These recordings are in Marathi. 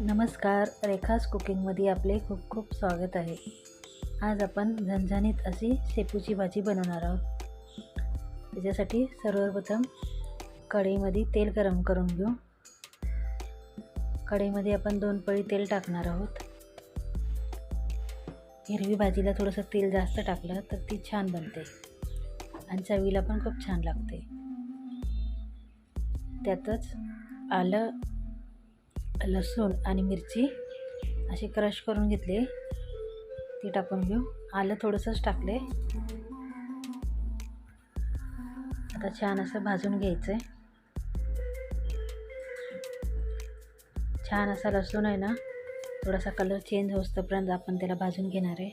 नमस्कार रेखास कुकिंगमध्ये आपले खूप खूप स्वागत आहे. आज आपण झणझणीत अशी शेपूची भाजी बनवणार आहोत. त्याच्यासाठी सर्वप्रथम कढईमध्ये तेल गरम करून घेऊ. कढईमध्ये आपण दोन पळी तेल टाकणार आहोत. हिरवी भाजीला थोडंसं तेल जास्त टाकलं तर ती छान बनते आणि चवीला पण खूप छान लागते. त्यातच आलं लसूण आणि मिरची अशी क्रश करून घेतली. ती टाकून घेऊ. आलं थोडंसंच टाकले. आता छान असं भाजून घ्यायचं आहे छान असा लसूण आहे ना थोडासा कलर चेंज होस्तोपर्यंत आपण त्याला भाजून घेणार आहे.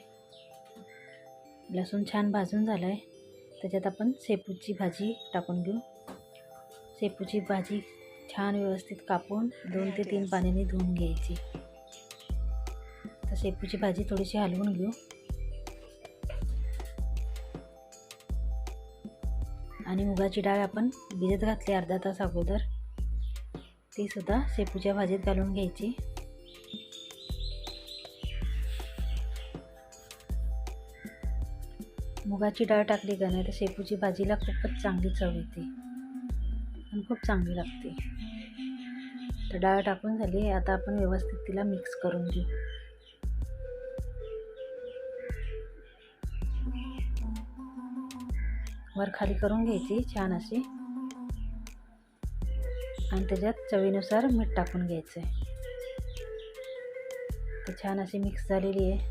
लसूण छान भाजून झालं आहे त्याच्यात आपण शेपूची भाजी टाकून घेऊ. शेपूची भाजी छान व्यवस्थित कापून दोन ते तीन पाण्याने धुवून घ्यायची. तर शेपूची भाजी थोडीशी हलवून घेऊ. आणि मुगाची डाळ आपण भिजत घातली अर्धा तास अगोदर. ती सुद्धा शेपूच्या भाजीत घालून घ्यायची. मुगाची डाळ टाकली का नाही तर शेपूची भाजीला खूपच चांगली चव येते. आणि खूप चांगली लागते. तर डाळ टाकून झाली आता आपण व्यवस्थित तिला मिक्स करून घेऊ. वर खाली करून घ्यायची छान अशी. आणि त्याच्यात चवीनुसार मीठ टाकून घ्यायचं आहे तर छान अशी मिक्स झालेली आहे.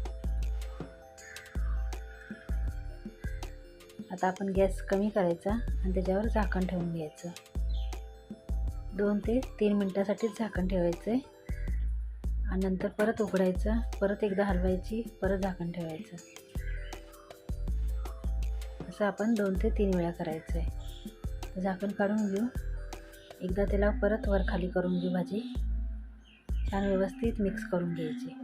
आता आपण गॅस कमी करायचा आणि त्याच्यावर झाकण ठेवून घ्यायचं. दोन ते तीन मिनटासाठीच झाकण ठेवायचं आहे आणि नंतर परत उघडायचं परत एकदा हलवायची परत झाकण ठेवायचं. असं आपण दोन ते तीन वेळा करायचं आहे झाकण काढून घेऊ. एकदा त्याला परत वर खाली करून घेऊ भाजी. छान व्यवस्थित मिक्स करून घ्यायची.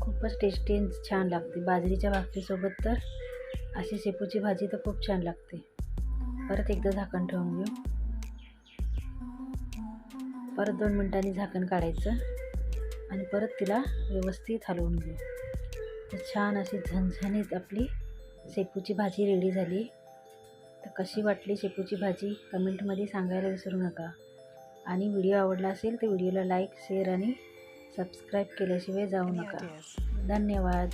खूपच टेस्टी छान लागते. बाजरीच्या भाकरीसोबत तर अशी शेपूची भाजी तर खूप छान लागते. परत एकदा झाकण ठेवून घेऊ. परत दोन मिनटांनी झाकण काढायचं आणि परत तिला व्यवस्थित हलवून घेऊ. तर छान अशी झणझणीत आपली शेपूची भाजी रेडी झाली. तर कशी वाटली शेपूची भाजी? कमेंटमध्ये सांगायला विसरू नका. आणि व्हिडिओ आवडला असेल तर व्हिडिओला लाईक शेअर आणि सबस्क्राईब केल्याशिवाय जाऊ नका. धन्यवाद.